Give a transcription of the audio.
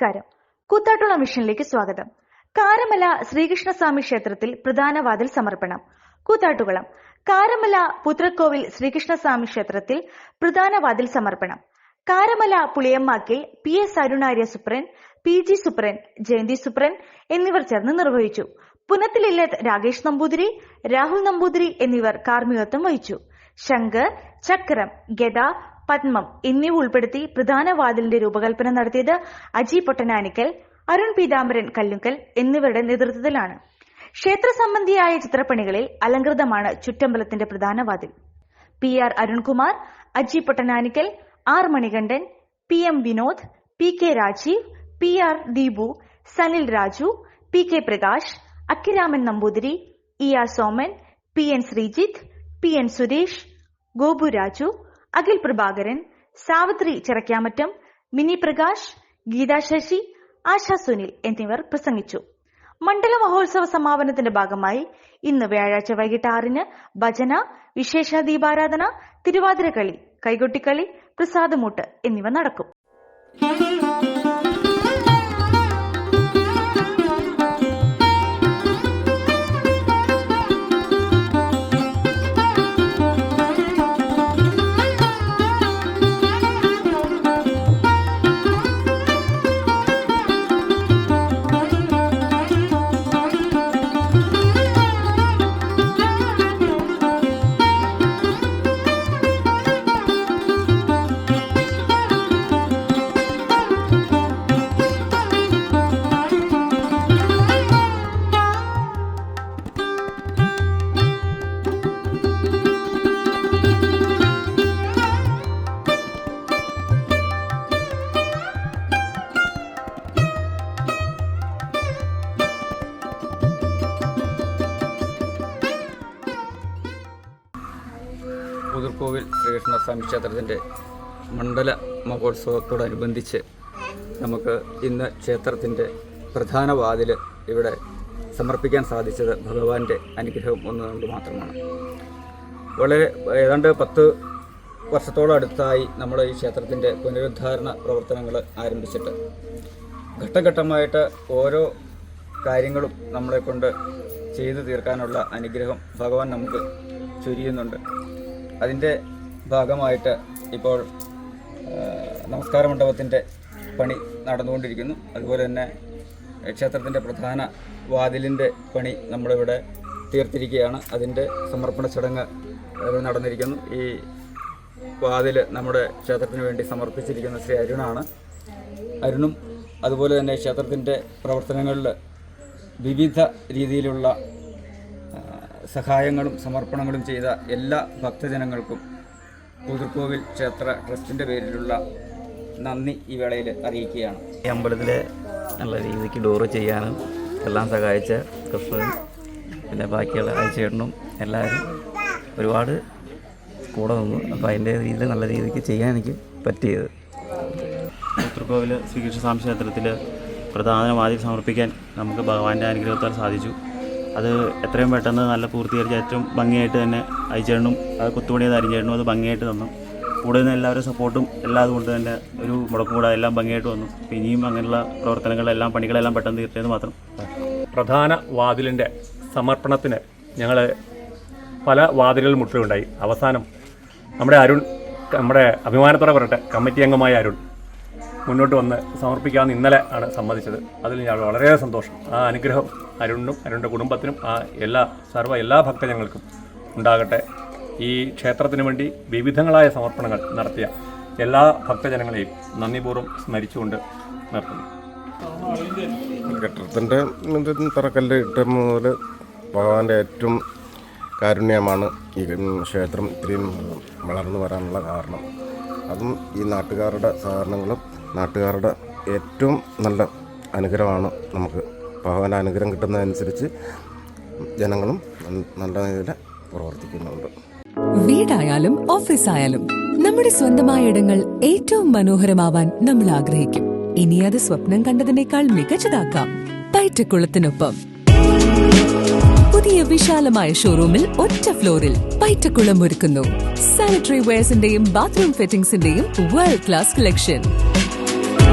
നമസ്കാരം. കൂത്താട്ടുള്ള മിഷനിലേക്ക് സ്വാഗതം. കാരമല ശ്രീകൃഷ്ണസ്വാമി ക്ഷേത്രത്തിൽ പ്രധാന വാതിൽ സമർപ്പണം. കൂത്താട്ടുകുളം. കാരമല പുത്രക്കോവിൽ ശ്രീകൃഷ്ണസ്വാമി ക്ഷേത്രത്തിൽ പ്രധാന വാതിൽ സമർപ്പണം. Karamala പുളിയമ്മാക്കിൽ P S Arunarya Supran P G Supran Jayanthi Supran എന്നിവർ ചേർന്ന് നിർവഹിച്ചു. പുനത്തിലില്ലത്ത് രാകേഷ് നമ്പൂതിരി രാഹുൽ നമ്പൂതിരി എന്നിവർ കാർമ്മികത്വം വഹിച്ചു. ശംഖ് ചക്രം ഗദ പത്മം എന്നിവ ഉൾപ്പെടുത്തി പ്രധാന വാതിലിന്റെ രൂപകൽപ്പന നടത്തിയത് അജി പൊട്ടനാനിക്കൽ അരുൺ പീതാംബരൻ കല്ലുങ്കൽ എന്നിവരുടെ നേതൃത്വത്തിലാണ്. ക്ഷേത്ര സംബന്ധിയായ ചിത്രപ്പണികളിൽ അലങ്കൃതമാണ് ചുറ്റമ്പലത്തിന്റെ പ്രധാന വാതിൽ. P R Arunkumar Aji Pottananikkal R Manikandan P M Vinod P K Rajeev P R Deepu Sanil Raju P K Prakash Akkiraman Namboothiri E R Soman P N Sreejith P N Suresh Gopu Raju Akhil Prabhakaran Savithri Chirakkamattam Mini Prakash Geetha Sasi Asha Sunil എന്നിവർ പ്രസംഗിച്ചു. മണ്ഡല മഹോത്സവ സമാപനത്തിന്റെ ഭാഗമായി ഇന്ന് വ്യാഴാഴ്ച വൈകിട്ട് ആറിന് ഭജന വിശേഷ ദീപാരാധന തിരുവാതിരക്കളി കൈകൊട്ടിക്കളി പ്രസാദമൂട്ട് എന്നിവ നടക്കും. പുതുർക്കോവിൽ ശ്രീകൃഷ്ണസ്വാമി ക്ഷേത്രത്തിന്റെ മണ്ഡല മഹോത്സവത്തോടനുബന്ധിച്ച് നമുക്ക് ഇന്ന് ക്ഷേത്രത്തിന്റെ പ്രധാന വാതിൽ ഇവിടെ സമർപ്പിക്കാൻ സാധിച്ചത് ഭഗവാന്റെ അനുഗ്രഹം ഒന്നുകൊണ്ട് മാത്രമാണ്. വളരെ ഏതാണ്ട് പത്ത് വർഷത്തോളം അടുത്തായി നമ്മൾ ഈ ക്ഷേത്രത്തിന്റെ പുനരുദ്ധാരണ പ്രവർത്തനങ്ങൾ ആരംഭിച്ചിട്ട്. ഘട്ടഘട്ടമായിട്ട് ഓരോ കാര്യങ്ങളും നമ്മളെ കൊണ്ട് ചെയ്തു തീർക്കാനുള്ള അനുഗ്രഹം ഭഗവാൻ നമുക്ക് ചൊരിയുന്നുണ്ട്. അതിന്റെ ഭാഗമായിട്ട് ഇപ്പോൾ നമസ്കാര മണ്ഡപത്തിന്റെ പണി നടന്നുകൊണ്ടിരിക്കുന്നു. അതുപോലെ തന്നെ ക്ഷേത്രത്തിന്റെ പ്രധാന വാതിലിന്റെ പണി നമ്മളിവിടെ തീർത്തിരിക്കുകയാണ്. അതിന്റെ സമർപ്പണ ചടങ്ങ് നടന്നിരിക്കുന്നു. ഈ വാതിൽ നമ്മുടെ ക്ഷേത്രത്തിന് വേണ്ടി സമർപ്പിച്ചിരിക്കുന്ന ശ്രീ അരുണാണ്. അരുണും അതുപോലെ തന്നെ ക്ഷേത്രത്തിന്റെ പ്രവർത്തനങ്ങളിൽ വിവിധ രീതിയിലുള്ള സഹായങ്ങളും സമർപ്പണങ്ങളും ചെയ്ത എല്ലാ ഭക്തജനങ്ങൾക്കും പുതുർക്കോവിൽ ക്ഷേത്ര ട്രസ്റ്റിന്റെ പേരിലുള്ള നന്ദി ഈ വേളയിൽ അറിയിക്കുകയാണ്. ഈ അമ്പലത്തിലെ നല്ല രീതിക്ക് ഡോറ് ചെയ്യാനും എല്ലാം സഹായിച്ച കൃഷ്ണനും പിന്നെ ബാക്കിയുള്ള അയച്ചേട്ടനും എല്ലാവരും ഒരുപാട് കൂടെ നിന്നു. അപ്പോൾ അതിന്റെ രീതിയിൽ നല്ല രീതിക്ക് ചെയ്യാൻ എനിക്ക് പറ്റിയത്. ഉത്തർകോവിൽ ശ്രീകൃഷ്ണസ്വാമി ക്ഷേത്രത്തിൽ പ്രധാനമാതിരി സമർപ്പിക്കാൻ നമുക്ക് ഭഗവാന്റെ അനുഗ്രഹത്താൽ സാധിച്ചു. അത് എത്രയും പെട്ടെന്ന് നല്ല പൂർത്തീകരിച്ച് ഏറ്റവും ഭംഗിയായിട്ട് തന്നെ അയച്ചേണും അത് കുത്തുപണിയത് അരിഞ്ഞേണും അത് ഭംഗിയായിട്ട് തന്നു. കൂടെ നിന്ന് എല്ലാവരും സപ്പോർട്ടും എല്ലാം അതുകൊണ്ട് തന്നെ ഒരു മുടക്കം കൂടാതെ എല്ലാം ഭംഗിയായിട്ട് വന്നു. ഇനിയും അങ്ങനെയുള്ള പ്രവർത്തനങ്ങളെല്ലാം പണികളെല്ലാം പെട്ടെന്ന് തീർച്ചയായും മാത്രം. പ്രധാന വാതിലിന്റെ സമർപ്പണത്തിന് ഞങ്ങൾ പല വാതിലുകൾ മുട്ടുകയുണ്ടായി. അവസാനം നമ്മുടെ അരുൺ നമ്മുടെ അഭിമാനത്തോടെ പറയട്ടെ കമ്മിറ്റി അംഗമായ അരുൺ. മുന്നോട്ട് വന്ന് സമർപ്പിക്കാമെന്ന് ഇന്നലെ ആണ് സമ്മതിച്ചത്. അതിൽ ഞാൻ വളരെ സന്തോഷം. ആ അനുഗ്രഹം അരുണിനും അരുണിന്റെ കുടുംബത്തിനും ആ എല്ലാ സർവ എല്ലാ ഭക്തജനങ്ങൾക്കും ഉണ്ടാകട്ടെ. ഈ ക്ഷേത്രത്തിന് വേണ്ടി വിവിധങ്ങളായ സമർപ്പണങ്ങൾ നടത്തിയ എല്ലാ ഭക്തജനങ്ങളെയും നന്ദിപൂർവം സ്മരിച്ചുകൊണ്ട് നിർത്തുന്നു. കെട്ടിടത്തിന്റെ തറക്കല്ല് ഇട്ട മുതൽ ഭഗവാന്റെ ഏറ്റവും കാരുണ്യമാണ് ഈ ക്ഷേത്രം ഇത്രയും വളർന്നു വരാനുള്ള കാരണം. അതും ഈ നാട്ടുകാരുടെ സഹകരണങ്ങളും നാട്ടുകാരുടെ ഏറ്റവും നല്ല അനുഗ്രഹമാണ് നമുക്ക് ഭഗവാന്റെ അനുഗ്രഹം കിട്ടുന്നതനുസരിച്ച് ജനങ്ങളും നല്ല രീതിയിൽ പ്രവർത്തിക്കുന്നുണ്ട്. വീടായാലും ഓഫീസായാലും നമ്മുടെ സ്വന്തമായ ഇടങ്ങൾ ഏറ്റവും മനോഹരമാവാൻ നമ്മൾ ആഗ്രഹിക്കും. ഇനി അത് സ്വപ്നം കണ്ടതിനേക്കാൾ മികച്ചതാക്കാം. പയറ്റക്കുളത്തിനൊപ്പം പുതിയ വിശാലമായ ഷോറൂമിൽ ഒറ്റ ഫ്ലോറിൽ പയറ്റക്കുളം ഒരുക്കുന്നു. സാനിറ്ററി വെയർസിന്റെയും ബാത്റൂം ഫിറ്റിംഗ്സിന്റെയും വേൾഡ് ക്ലാസ് കളക്ഷൻ